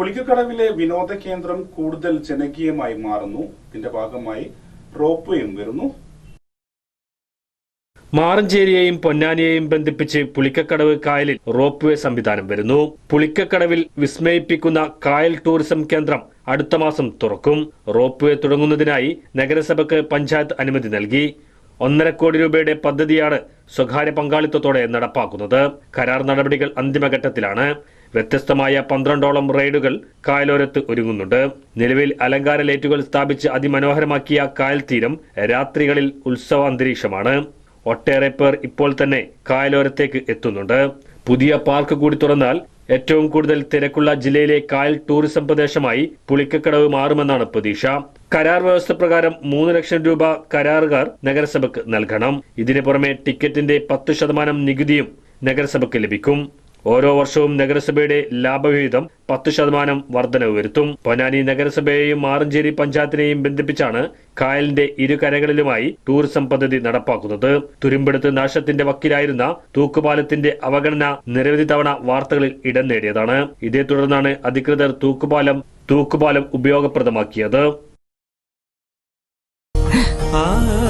പുളിക്കക്കടവിലെ വിനോദ കേന്ദ്രം കൂടുതൽ ജനകീയമായി മാറുന്നു. ഇതിന്റെ ഭാഗമായി റോപ്വേയും വരുന്നു. മാറഞ്ചേരിയെയും പൊന്നാനിയെയും ബന്ധിപ്പിച്ച് പുളിക്കക്കടവ് കായലിൽ റോപ്പ്വേ സംവിധാനം വരുന്നു. പുളിക്കക്കടവിൽ വിസ്മയിപ്പിക്കുന്ന കായൽ ടൂറിസം കേന്ദ്രം അടുത്ത മാസം തുറക്കും. റോപ്പ്വേ തുടങ്ങുന്നതിനായി നഗരസഭയ്ക്ക് പഞ്ചായത്ത് അനുമതി നൽകി. ഒന്നര കോടി രൂപയുടെ പദ്ധതിയാണ് സ്വകാര്യ പങ്കാളിത്തത്തോടെ നടപ്പാക്കുന്നത്. കരാർ നടപടികൾ അന്തിമഘട്ടത്തിലാണ്. വ്യത്യസ്തമായ പന്ത്രണ്ടോളം റൈഡുകൾ കായലോരത്ത് ഒരുങ്ങുന്നുണ്ട്. നിലവിൽ അലങ്കാര ലൈറ്റുകൾ സ്ഥാപിച്ച് അതിമനോഹരമാക്കിയ കായൽ തീരം രാത്രികളിൽ ഉത്സവ അന്തരീക്ഷമാണ്. ഒട്ടേറെ പേർ ഇപ്പോൾ തന്നെ കായലോരത്തേക്ക് എത്തുന്നുണ്ട്. പുതിയ പാർക്ക് കൂടി തുറന്നാൽ ഏറ്റവും കൂടുതൽ തിരക്കുള്ള ജില്ലയിലെ കായൽ ടൂറിസം പ്രദേശമായി പുളിക്കക്കടവ് മാറുമെന്നാണ് പ്രതീക്ഷ. കരാർ വ്യവസ്ഥ പ്രകാരം മൂന്ന് ലക്ഷം രൂപ കരാറുകാർ നഗരസഭയ്ക്ക് നൽകണം. ഇതിനു പുറമെ ടിക്കറ്റിന്റെ പത്ത് ശതമാനം നികുതിയും നഗരസഭയ്ക്ക് ലഭിക്കും. ഓരോ വർഷവും നഗരസഭയുടെ ലാഭവിഹിതം പത്ത് ശതമാനം വർധനവ് വരുത്തും. പൊന്നാനി നഗരസഭയെയും മാറഞ്ചേരി പഞ്ചായത്തിനെയും ബന്ധിപ്പിച്ചാണ് കായലിന്റെ ഇരുകരകളിലുമായി ടൂറിസം പദ്ധതി നടപ്പാക്കുന്നത്. തുരുമ്പെടുത്ത് നാശത്തിന്റെ വക്കിലായിരുന്ന തൂക്കുപാലത്തിന്റെ അവഗണന നിരവധി തവണ വാർത്തകളിൽ ഇടം നേടിയതാണ്. ഇതേ തുടർന്നാണ് അധികൃതർ തൂക്കുപാലം തൂക്കുപാലം ഉപയോഗപ്രദമാക്കിയത്. ഇത്രയും